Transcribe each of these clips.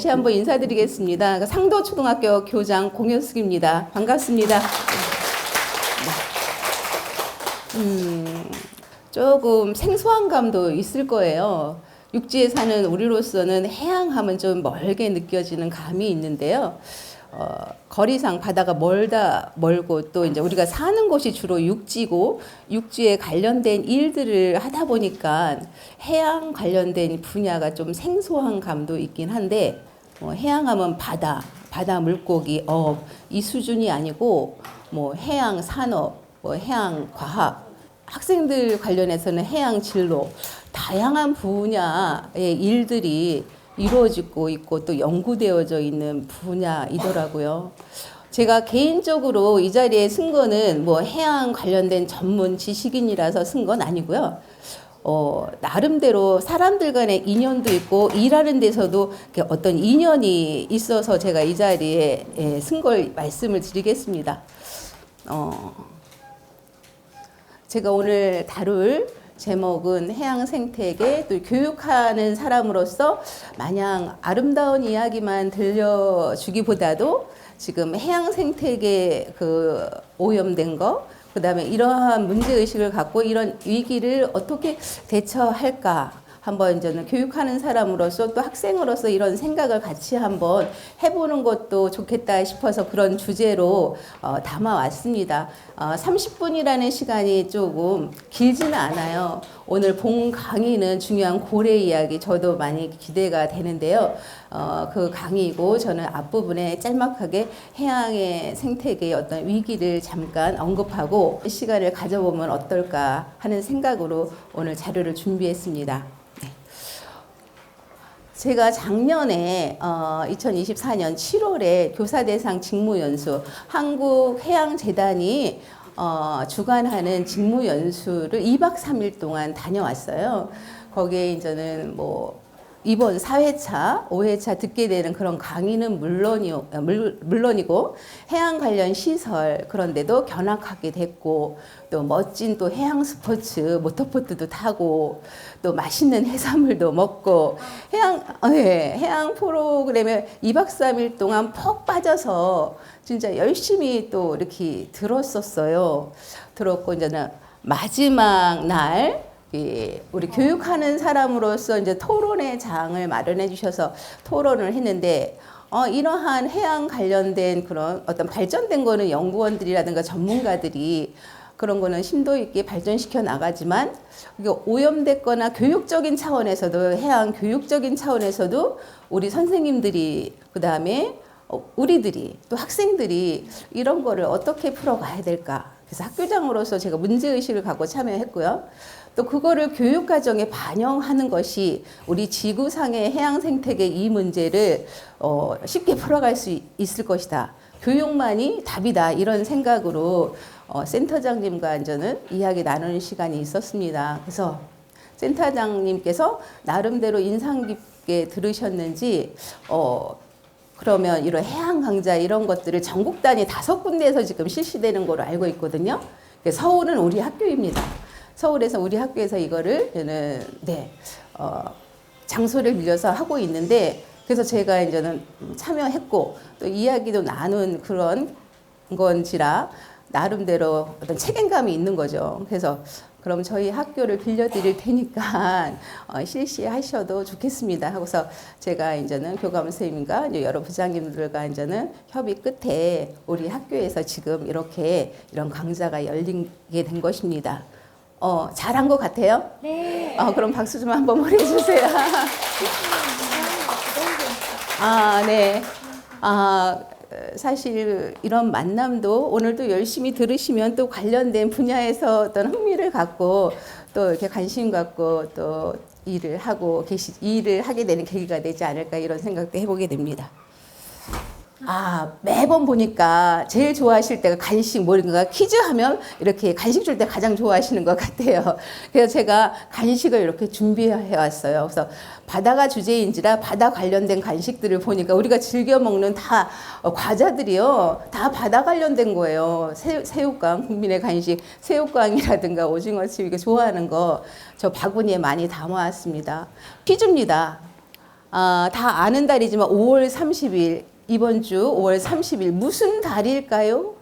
어, 다시 한번 인사드리겠습니다. 상도초등학교 교장 공효숙입니다. 반갑습니다. 음, 조금 생소한 감도 있을 거예요. 육지에 사는 우리로서는 해양하면 좀 멀게 느껴지는 감이 있는데요. 어, 거리상 바다가 멀다 멀고 또 이제 우리가 사는 곳이 주로 육지고 육지에 관련된 일들을 하다 보니까 해양 관련된 분야가 좀 생소한 감도 있긴 한데 어, 해양하면 바다, 바다 물고기, 업이 수준이 아니고 뭐 해양 산업, 뭐 해양 과학 학생들 관련해서는 해양 진로 다양한 분야의 일들이 이루어지고 있고 또 연구되어져 있는 분야이더라고요. 제가 개인적으로 이 자리에 쓴 거는 뭐 해양 관련된 전문 지식인이라서 쓴 건 아니고요. 어, 나름대로 사람들 간의 인연도 있고 일하는 데서도 어떤 인연이 있어서 제가 이 자리에 예, 쓴걸 말씀을 드리겠습니다. 어, 제가 오늘 다룰 제목은 해양 생태계 또 교육하는 사람으로서 마냥 아름다운 이야기만 들려주기보다도 지금 해양 생태계 그 오염된 거 그 다음에 이러한 문제 의식을 갖고 이런 위기를 어떻게 대처할까 한번 저는 교육하는 사람으로서 또 학생으로서 이런 생각을 같이 한번 해보는 것도 좋겠다 싶어서 그런 주제로 어, 담아왔습니다. 어, 30분이라는 시간이 조금 길지는 않아요. 오늘 본 강의는 중요한 고래 이야기 저도 많이 기대가 되는데요. 어, 그 강의고 저는 앞부분에 짤막하게 해양의 생태계의 어떤 위기를 잠깐 언급하고 시간을 가져보면 어떨까 하는 생각으로 오늘 자료를 준비했습니다. 제가 작년에 어, 2024년 7월에 교사대상 직무연수 한국해양재단이 어, 주관하는 직무연수를 2박 3일 동안 다녀왔어요. 거기에 이제는 뭐 이번 4회차, 5회차 듣게 되는 그런 강의는 물론이, 물, 물론이고 해양 관련 시설 그런 데도 견학하게 됐고 또 멋진 또 해양 스포츠 모터보트도 타고 또 맛있는 해산물도 먹고 해양 어, 예, 해양 프로그램에 2박 3일 동안 푹 빠져서 진짜 열심히 또 이렇게 들었었어요. 들었고 이제는 마지막 날 예, 우리 교육하는 사람으로서 이제 토론의 장을 마련해 주셔서 토론을 했는데 어, 이러한 해양 관련된 그런 어떤 발전된 거는 연구원들이라든가 전문가들이 그런 거는 심도 있게 발전시켜 나가지만 이게 오염됐거나 교육적인 차원에서도 해양 교육적인 차원에서도 우리 선생님들이 그 다음에 어, 우리들이 또 학생들이 이런 거를 어떻게 풀어가야 될까 그래서 학교장으로서 제가 문제의식을 갖고 참여했고요. 또 그거를 교육 과정에 반영하는 것이 우리 지구상의 해양 생태계 이 문제를 어, 쉽게 풀어갈 수 있을 것이다. 교육만이 답이다. 이런 생각으로 어, 센터장님과 저는 이야기 나누는 시간이 있었습니다. 그래서 센터장님께서 나름대로 인상 깊게 들으셨는지 어, 그러면 이런 해양 강좌 이런 것들을 전국 단위 다섯 군데에서 지금 실시되는 걸로 알고 있거든요. 서울은 우리 학교입니다. 서울에서 우리 학교에서 이거를 저는 네 어, 장소를 빌려서 하고 있는데 그래서 제가 이제는 참여했고 또 이야기도 나눈 그런 건지라 나름대로 어떤 책임감이 있는 거죠. 그래서 그럼 저희 학교를 빌려드릴 테니까 어, 실시하셔도 좋겠습니다. 하고서 제가 이제는 교감 선생님과 이제 여러 부장님들과 이제는 협의 끝에 우리 학교에서 지금 이렇게 이런 강좌가 열리게 된 것입니다. 어, 잘한 것 같아요? 네. 어, 그럼 박수 좀 한번 보내주세요. 아, 네. 아, 사실 이런 만남도 오늘도 열심히 들으시면 또 관련된 분야에서 어떤 흥미를 갖고 또 이렇게 관심 갖고 또 일을 하고 계시, 일을 하게 되는 계기가 되지 않을까 이런 생각도 해보게 됩니다. 아, 매번 보니까 제일 좋아하실 때가 간식 뭐인가 퀴즈 하면 이렇게 간식 줄 때 가장 좋아하시는 것 같아요. 그래서 제가 간식을 이렇게 준비해 왔어요. 그래서 바다가 주제인지라 바다 관련된 간식들을 보니까 우리가 즐겨 먹는 다 어, 과자들이요. 다 바다 관련된 거예요. 새, 새우깡, 국민의 간식, 새우깡이라든가 오징어칩 이게 좋아하는 거 저 바구니에 많이 담아왔습니다. 퀴즈입니다. 아, 다 아는 달이지만 5월 30일 이번 주 5월 30일 무슨 달일까요?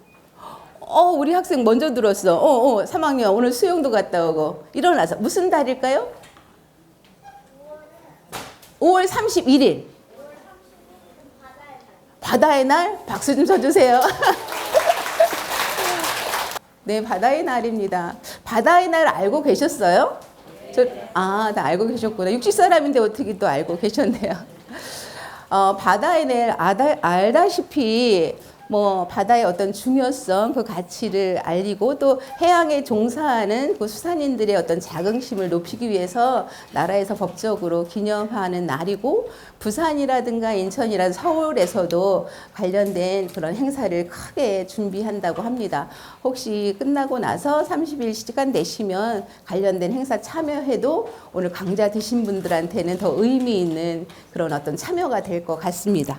어, 우리 학생 먼저 들었어. 어, 어, 3학년 오늘 수영도 갔다 오고 일어나서 무슨 달일까요? 5월 31일. 바다의 날 박수 좀 쳐주세요. 네, 바다의 날입니다. 바다의 날 알고 계셨어요? 저, 아, 나 알고 계셨구나. 육지 사람인데 어떻게 또 알고 계셨네요. 어, 날 아다, 알다시피 뭐 바다의 어떤 중요성, 그 가치를 알리고 또 해양에 종사하는 그 수산인들의 어떤 자긍심을 높이기 위해서 나라에서 법적으로 기념하는 날이고 부산이라든가 인천이라 서울에서도 관련된 그런 행사를 크게 준비한다고 합니다. 혹시 끝나고 나서 30일 시간 내시면 관련된 행사 참여해도 오늘 강좌 드신 분들한테는 더 의미 있는 그런 어떤 참여가 될 것 같습니다.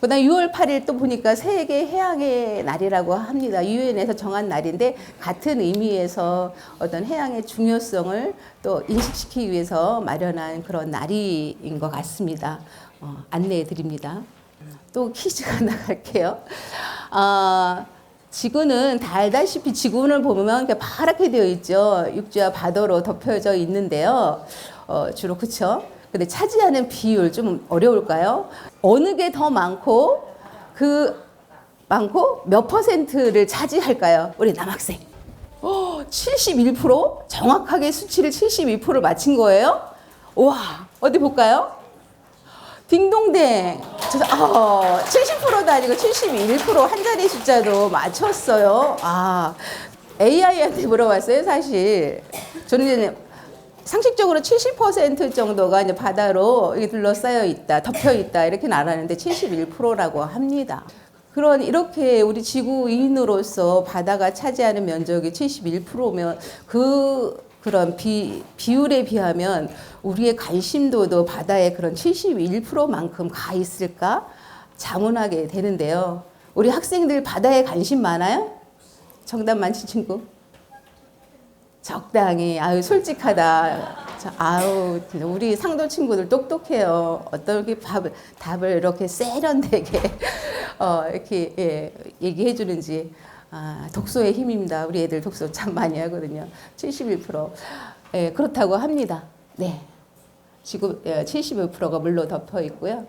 그다음 6월 8일 또 보니까 세계 해양의 날이라고 합니다. 유엔에서 정한 날인데 같은 의미에서 어떤 해양의 중요성을 또 인식시키기 위해서 마련한 그런 날인 것 같습니다. 어, 안내해 드립니다. 또 퀴즈가 나갈게요. 아, 지구는 다 알다시피 지구를 보면 이렇게 파랗게 되어 있죠. 육지와 바다로 덮여져 있는데요. 어, 주로 그쵸? 근데 차지하는 비율 좀 어려울까요? 어느 게 더 많고 그 많고 몇 퍼센트를 차지할까요? 우리 남학생. 어, 71% 정확하게 수치를 72%를 맞힌 거예요? 와, 어디 볼까요? 딩동댕. 저, 어, 70%도 아니고 71%한 자리 숫자도 맞췄어요. 아, AI한테 물어봤어요, 사실. 저는 상식적으로 70% 정도가 이제 바다로 둘러싸여 있다, 덮여 있다, 이렇게 알았는데 71%라고 합니다. 그런 이렇게 우리 지구인으로서 바다가 차지하는 면적이 71%면 그 그런 비, 비율에 비하면 우리의 관심도도 바다에 그런 71%만큼 가 있을까 자문하게 되는데요. 우리 학생들 바다에 관심 많아요? 정답 많지 친구? 적당히 아유 솔직하다. 자, 아우 우리 상도 친구들 똑똑해요. 어떻게 답을 답을 이렇게 세련되게 어, 이렇게 예, 얘기해 주는지 아, 독서의 힘입니다. 우리 애들 독서 참 많이 하거든요. 71% 예, 그렇다고 합니다. 네. 지구 예, 71%가 물로 덮여 있고요.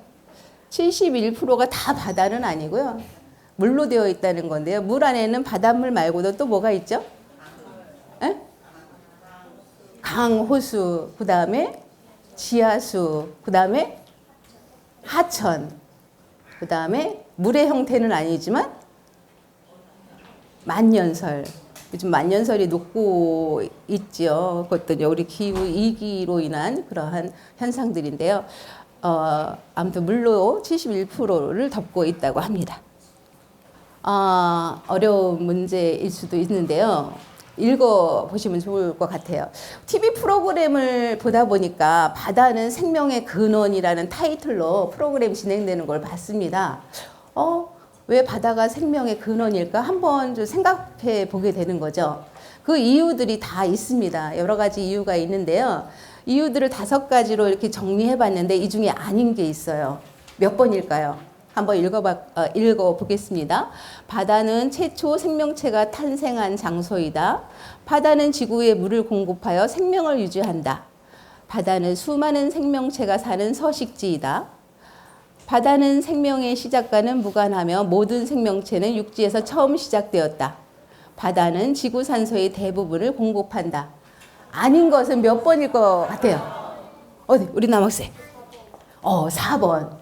71%가 다 바다는 아니고요. 물로 되어 있다는 건데요. 물 안에는 바닷물 말고도 또 뭐가 있죠? 예? 강, 호수, 그 다음에 지하수, 그 다음에 하천, 그 다음에 물의 형태는 아니지만 만년설. 요즘 만년설이 녹고 있죠. 그것도 우리 기후 이기로 인한 그러한 현상들인데요. 어, 아무튼 물로 71%를 덮고 있다고 합니다. 아, 어려운 문제일 수도 있는데요. 읽어 보시면 좋을 것 같아요. TV 프로그램을 보다 보니까 바다는 생명의 근원이라는 타이틀로 프로그램 진행되는 걸 봤습니다. 어, 왜 바다가 생명의 근원일까? 한번 좀 생각해 보게 되는 거죠. 그 이유들이 다 있습니다. 여러 가지 이유가 있는데요. 이유들을 다섯 가지로 이렇게 정리해 봤는데 이 중에 아닌 게 있어요. 몇 번일까요? 한번 읽어봐, 어, 읽어보겠습니다. 바다는 최초 생명체가 탄생한 장소이다. 바다는 지구에 물을 공급하여 생명을 유지한다. 바다는 수많은 생명체가 사는 서식지이다. 바다는 생명의 시작과는 무관하며 모든 생명체는 육지에서 처음 시작되었다. 바다는 지구 산소의 대부분을 공급한다. 아닌 것은 몇 번일 것 같아요? 어디, 우리 남학생. 어, 4번.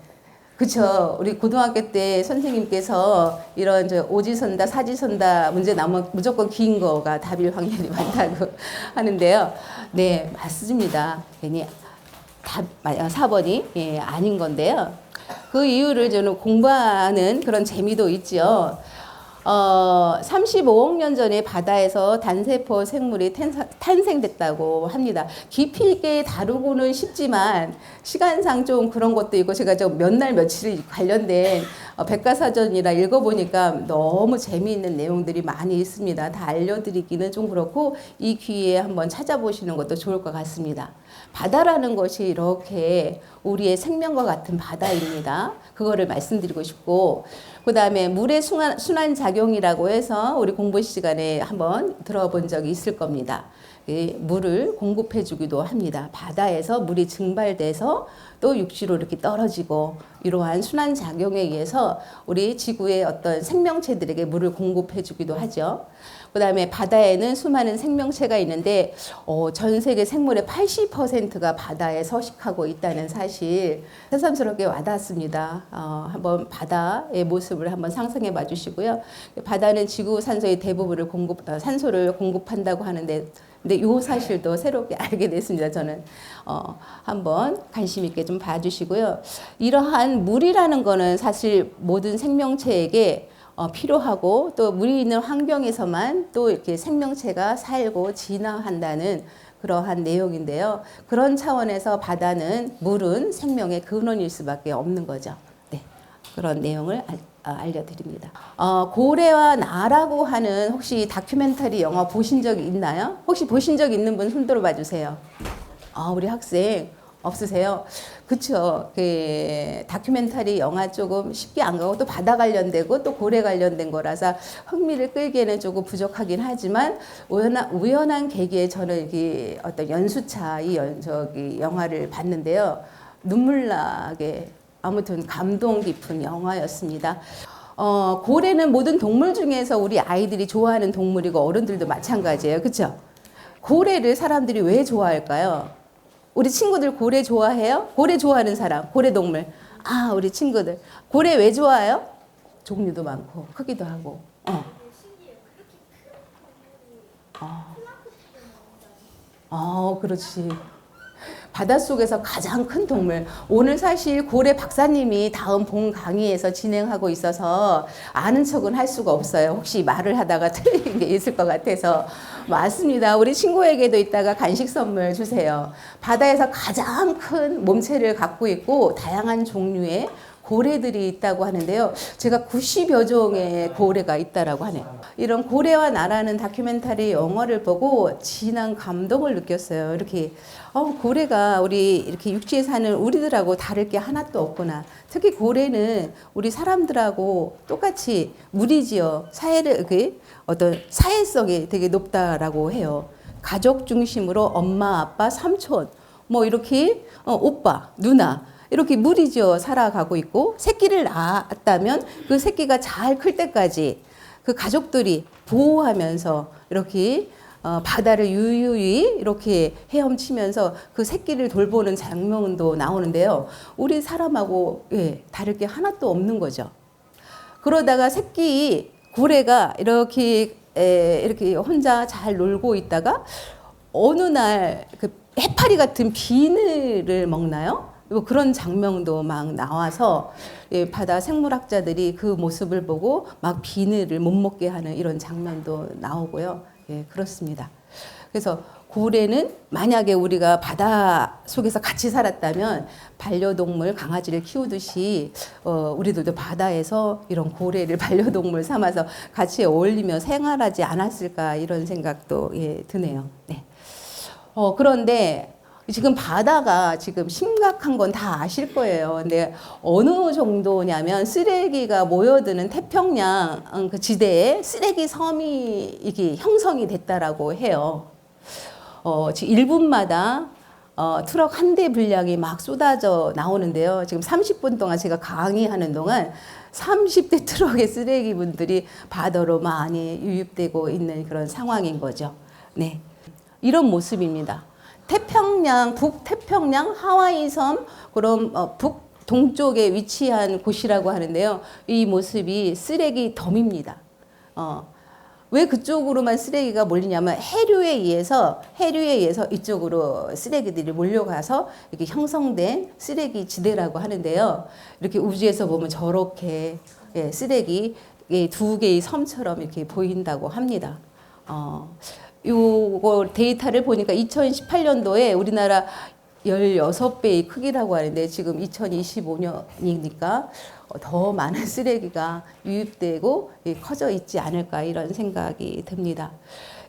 그쵸. 우리 고등학교 때 선생님께서 이런 저 오지선다, 사지선다 문제 나오면 무조건 긴 거가 답일 확률이 많다고 하는데요. 네, 맞습니다. 괜히 답, 4번이 예, 아닌 건데요. 그 이유를 저는 공부하는 그런 재미도 있죠. 어, 35억 년 전에 바다에서 단세포 생물이 탄생됐다고 합니다. 깊이 있게 다루고는 쉽지만 시간상 좀 그런 것도 있고 제가 좀 몇 날 며칠 관련된 어, 백과사전이라 읽어보니까 너무 재미있는 내용들이 많이 있습니다. 다 알려드리기는 좀 그렇고 이 기회에 한번 찾아보시는 것도 좋을 것 같습니다. 바다라는 것이 이렇게 우리의 생명과 같은 바다입니다. 그거를 말씀드리고 싶고 그 다음에 물의 순환, 순환 작용이라고 해서 우리 공부 시간에 한번 들어본 적이 있을 겁니다. 이 물을 공급해 주기도 합니다. 바다에서 물이 증발돼서 또 육지로 이렇게 떨어지고 이러한 순환 작용에 의해서 우리 지구의 어떤 생명체들에게 물을 공급해 주기도 하죠. 그 다음에 바다에는 수많은 생명체가 있는데 어, 전 세계 생물의 80%가 바다에 서식하고 있다는 사실 새삼스럽게 와닿았습니다. 어, 한번 바다의 모습을 한번 상상해 봐 주시고요. 바다는 지구 산소의 대부분을 공급 어, 산소를 공급한다고 하는데 근데 요 사실도 새롭게 알게 됐습니다. 저는 어, 한번 관심 있게 좀 봐주시고요. 이러한 물이라는 거는 사실 모든 생명체에게 어, 필요하고 또 물이 있는 환경에서만 또 이렇게 생명체가 살고 진화한다는 그러한 내용인데요. 그런 차원에서 바다는 물은 생명의 근원일 수밖에 없는 거죠. 네, 그런 내용을 알, 아, 알려드립니다. 어, 고래와 나라고 하는 혹시 다큐멘터리 영화 보신 적 있나요? 혹시 보신 적 있는 분 손들어 봐 주세요. 아, 우리 학생 없으세요? 그쵸. 그 다큐멘터리 영화 조금 쉽게 안 가고 또 바다 관련되고 또 고래 관련된 거라서 흥미를 끌기에는 조금 부족하긴 하지만 우연한, 우연한 계기에 저는 이 어떤 연수차 이 연, 저기 영화를 봤는데요. 눈물 나게 아무튼 감동 깊은 영화였습니다. 어, 고래는 모든 동물 중에서 우리 아이들이 좋아하는 동물이고 어른들도 마찬가지예요. 그쵸? 고래를 사람들이 왜 좋아할까요? 우리 친구들 고래 좋아해요? 고래 좋아하는 사람, 고래 동물. 아, 우리 친구들. 고래 왜 좋아해요? 종류도 많고, 크기도 하고. 어. 어, 어 그렇지. 바닷속에서 가장 큰 동물. 오늘 사실 고래 박사님이 다음 본 강의에서 진행하고 있어서 아는 척은 할 수가 없어요. 혹시 말을 하다가 틀린 게 있을 것 같아서. 맞습니다. 우리 친구에게도 이따가 간식 선물 주세요. 바다에서 가장 큰 몸체를 갖고 있고 다양한 종류의 고래들이 있다고 하는데요. 제가 90여 종의 고래가 있다라고 하네요. 이런 고래와 나라는 다큐멘터리 영화를 보고 진한 감동을 느꼈어요. 이렇게 어, 고래가 우리 이렇게 육지에 사는 우리들하고 다를 게 하나도 없구나. 특히 고래는 우리 사람들하고 똑같이 물이지요. 사회를 그 어떤 사회성이 되게 높다라고 해요. 가족 중심으로 엄마, 아빠, 삼촌, 뭐 이렇게 어, 오빠, 누나 이렇게 무리지어 살아가고 있고 새끼를 낳았다면 그 새끼가 잘 클 때까지 그 가족들이 보호하면서 이렇게 어, 바다를 유유히 이렇게 헤엄치면서 그 새끼를 돌보는 장면도 나오는데요. 우리 사람하고 예, 다를 게 하나도 없는 거죠. 그러다가 새끼 고래가 이렇게 에, 이렇게 혼자 잘 놀고 있다가 어느 날 그 해파리 같은 비늘을 먹나요? 뭐 그런 장면도 막 나와서 예, 바다 생물학자들이 그 모습을 보고 막 비늘을 못 먹게 하는 이런 장면도 나오고요. 예, 그렇습니다. 그래서 고래는 만약에 우리가 바다 속에서 같이 살았다면 반려동물 강아지를 키우듯이 어, 우리들도 바다에서 이런 고래를 반려동물 삼아서 같이 어울리며 생활하지 않았을까 이런 생각도 예, 드네요. 네. 어, 그런데 지금 바다가 지금 심각한 건 다 아실 거예요. 근데 어느 정도냐면 쓰레기가 모여드는 태평양 음, 그 지대에 쓰레기 섬이 이게 형성이 됐다라고 해요. 어, 지금 1분마다 어, 트럭 한 대 분량이 막 쏟아져 나오는데요. 지금 30분 동안 제가 강의하는 동안 30대 트럭의 쓰레기 분들이 바다로 많이 유입되고 있는 그런 상황인 거죠. 네. 이런 모습입니다. 태평양, 북태평양 하와이 섬, 그럼 어, 북 동쪽에 위치한 곳이라고 하는데요. 이 모습이 쓰레기 덤입니다. 어, 왜 그쪽으로만 쓰레기가 몰리냐면 해류에 의해서 해류에 의해서 이쪽으로 쓰레기들이 몰려가서 이렇게 형성된 쓰레기 지대라고 하는데요. 이렇게 우주에서 보면 저렇게 예, 쓰레기 예, 두 개의 섬처럼 이렇게 보인다고 합니다. 어, 요거 데이터를 보니까 2018년도에 우리나라 16배의 크기라고 하는데 지금 2025년이니까 더 많은 쓰레기가 유입되고 커져 있지 않을까 이런 생각이 듭니다.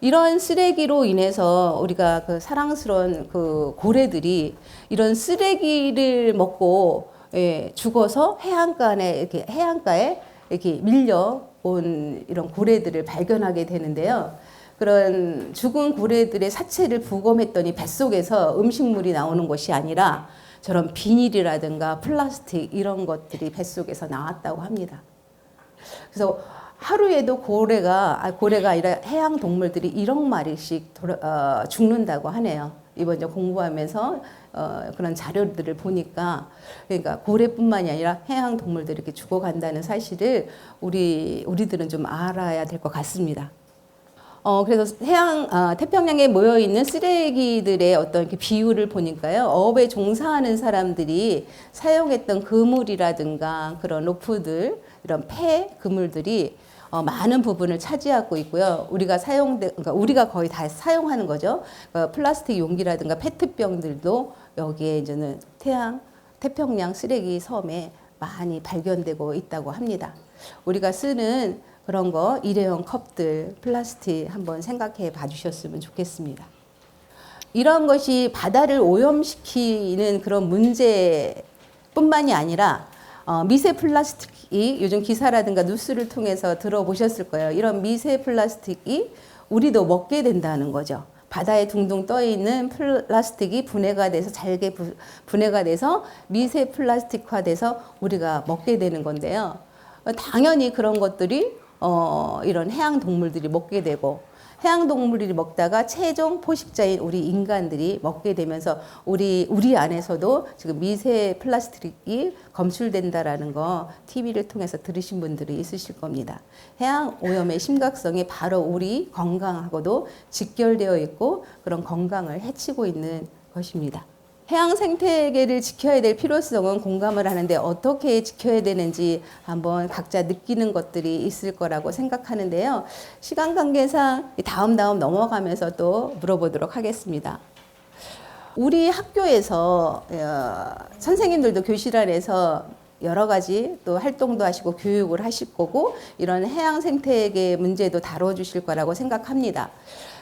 이런 쓰레기로 인해서 우리가 그 사랑스러운 그 고래들이 이런 쓰레기를 먹고 예, 죽어서 해안가에 이렇게 해안가에 이렇게 밀려 온 이런 고래들을 발견하게 되는데요. 그런 죽은 고래들의 사체를 부검했더니 뱃속에서 음식물이 나오는 것이 아니라 저런 비닐이라든가 플라스틱 이런 것들이 뱃속에서 나왔다고 합니다. 그래서 하루에도 고래가 아, 고래가 아니라 해양 동물들이 1억 마리씩 돌아, 어, 죽는다고 하네요. 이번 저 공부하면서 어, 그런 자료들을 보니까 그러니까 고래뿐만이 아니라 해양 동물들이 이렇게 죽어간다는 사실을 우리 우리들은 좀 알아야 될 것 같습니다. 어, 그래서 해양, 아, 태평양에 모여 있는 쓰레기들의 어떤 이렇게 비율을 보니까요. 어업에 종사하는 사람들이 사용했던 그물이라든가 그런 로프들, 이런 폐 그물들이 어, 많은 부분을 차지하고 있고요. 우리가 사용돼, 그러니까 우리가 거의 다 사용하는 거죠. 어, 플라스틱 용기라든가 페트병들도 여기에 이제는 태양, 태평양 쓰레기 섬에 많이 발견되고 있다고 합니다. 우리가 쓰는 그런 거 일회용 컵들, 플라스틱 한번 생각해 봐 주셨으면 좋겠습니다. 이런 것이 바다를 오염시키는 그런 문제뿐만이 아니라 어, 미세 플라스틱이 요즘 기사라든가 뉴스를 통해서 들어보셨을 거예요. 이런 미세 플라스틱이 우리도 먹게 된다는 거죠. 바다에 둥둥 떠 있는 플라스틱이 분해가 돼서 잘게 분해가 돼서 미세 플라스틱화돼서 우리가 먹게 되는 건데요. 당연히 그런 것들이 어, 이런 해양 동물들이 먹게 되고 해양 동물들이 먹다가 최종 포식자인 우리 인간들이 먹게 되면서 우리 우리 안에서도 지금 미세 플라스틱이 검출된다라는 거 TV를 통해서 들으신 분들이 있으실 겁니다. 해양 오염의 심각성이 바로 우리 건강하고도 직결되어 있고 그런 건강을 해치고 있는 것입니다. 해양 생태계를 지켜야 될 필요성은 공감을 하는데 어떻게 지켜야 되는지 한번 각자 느끼는 것들이 있을 거라고 생각하는데요. 시간 관계상 다음 다음 넘어가면서 또 물어보도록 하겠습니다. 우리 학교에서 어, 선생님들도 교실 안에서 여러 가지 또 활동도 하시고 교육을 하실 거고 이런 해양 생태계 문제도 다뤄주실 거라고 생각합니다.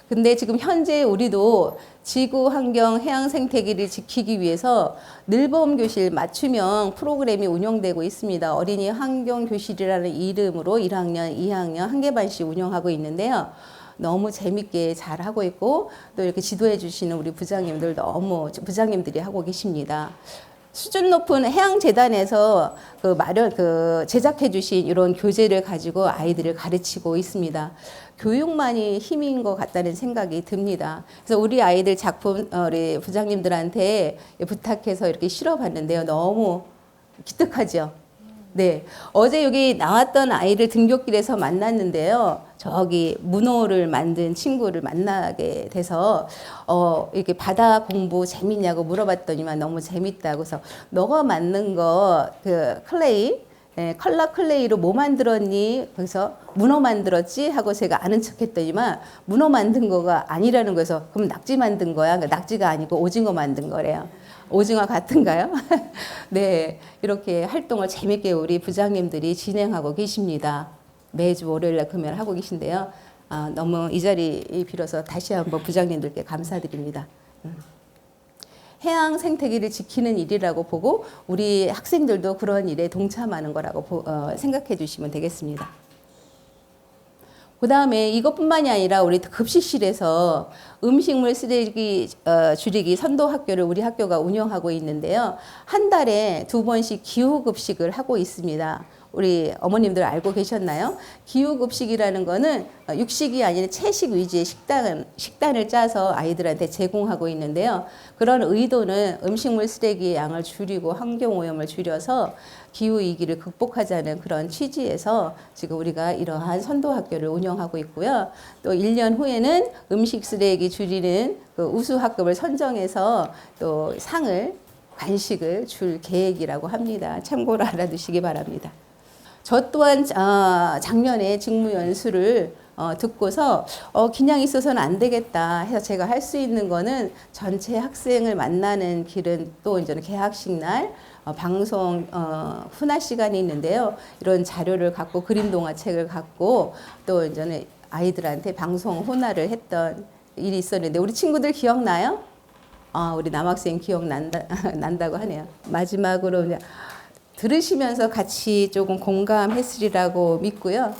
근데 지금 현재 우리도 지구 환경 해양 생태계를 지키기 위해서 늘봄 교실 맞춤형 프로그램이 운영되고 있습니다. 어린이 환경 교실이라는 이름으로 1학년, 2학년 한 개 반씩 운영하고 있는데요. 너무 재밌게 잘 하고 있고 또 이렇게 지도해 주시는 우리 부장님들 너무 부장님들이 하고 계십니다. 수준 높은 해양재단에서 그 마련, 그 제작해 주신 이런 교재를 가지고 아이들을 가르치고 있습니다. 교육만이 힘인 것 같다는 생각이 듭니다. 그래서 우리 아이들 작품, 어, 우리 부장님들한테 부탁해서 이렇게 실어봤는데요. 너무 기특하죠? 네. 어제 여기 나왔던 아이를 등굣길에서 만났는데요. 저기 문호를 만든 친구를 만나게 돼서 어 이렇게 바다 공부 재밌냐고 물어봤더니만 너무 재밌다고 해서 너가 만든 거 그 클레이 예, 컬러 클레이로 뭐 만들었니? 그래서 문어 만들었지 하고 제가 아는 척 했더니만 문어 만든 거가 아니라는 거에서 그럼 낙지 만든 거야? 그러니까 낙지가 아니고 오징어 만든 거래요. 오징어 같은가요? 네, 이렇게 활동을 재밌게 우리 부장님들이 진행하고 계십니다. 매주 월요일날 금요일 하고 계신데요. 아, 너무 이 자리 빌어서 다시 한번 부장님들께 감사드립니다. 음. 해양 생태계를 지키는 일이라고 보고 우리 학생들도 그런 일에 동참하는 거라고 보, 어, 생각해 주시면 되겠습니다. 그 다음에 이것뿐만이 아니라 우리 급식실에서 음식물 쓰레기 어, 줄이기 선도 학교를 우리 학교가 운영하고 있는데요. 한 달에 두 번씩 기후급식을 하고 있습니다. 우리 어머님들 알고 계셨나요? 기후급식이라는 거는 육식이 아닌 채식 위주의 식단, 식단을 짜서 아이들한테 제공하고 있는데요. 그런 의도는 음식물 쓰레기의 양을 줄이고 환경오염을 줄여서 기후위기를 극복하자는 그런 취지에서 지금 우리가 이러한 선도학교를 운영하고 있고요. 또 1년 후에는 음식 쓰레기 줄이는 그 우수학급을 선정해서 또 상을 간식을 줄 계획이라고 합니다. 참고로 알아두시기 바랍니다. 저 또한 아, 작년에 직무 연수를 어, 듣고서 어, 그냥 있어서는 안 되겠다 해서 제가 할 수 있는 거는 전체 학생을 만나는 길은 또 이제는 개학식 날 어, 방송 어, 훈화 시간이 있는데요. 이런 자료를 갖고 그림 동화책을 갖고 또 이제는 아이들한테 방송 훈화를 했던 일이 있었는데 우리 친구들 기억나요? 아, 우리 남학생 기억난다 난다고 하네요. 마지막으로 이제 들으시면서 같이 조금 공감했으리라고 믿고요.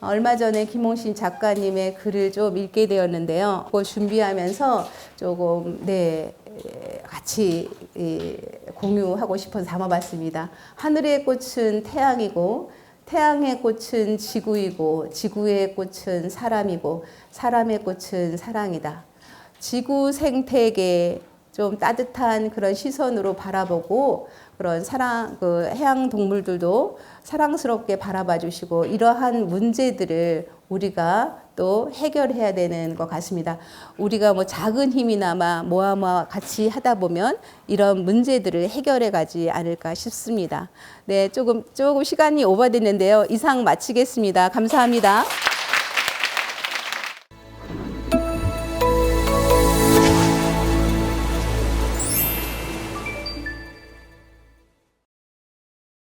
얼마 전에 김홍신 작가님의 글을 좀 읽게 되었는데요. 그거 준비하면서 조금 네 같이 이, 공유하고 싶어서 담아봤습니다. 하늘의 꽃은 태양이고 태양의 꽃은 지구이고 지구의 꽃은 사람이고 사람의 꽃은 사랑이다. 지구 생태계 좀 따뜻한 그런 시선으로 바라보고 그런 사랑 그 해양 동물들도 사랑스럽게 바라봐 주시고 이러한 문제들을 우리가 또 해결해야 되는 것 같습니다. 우리가 뭐 작은 힘이나마 모아 모아 같이 하다 보면 이런 문제들을 해결해 가지 않을까 싶습니다. 네, 조금 조금 시간이 오버됐는데요. 이상 마치겠습니다. 감사합니다.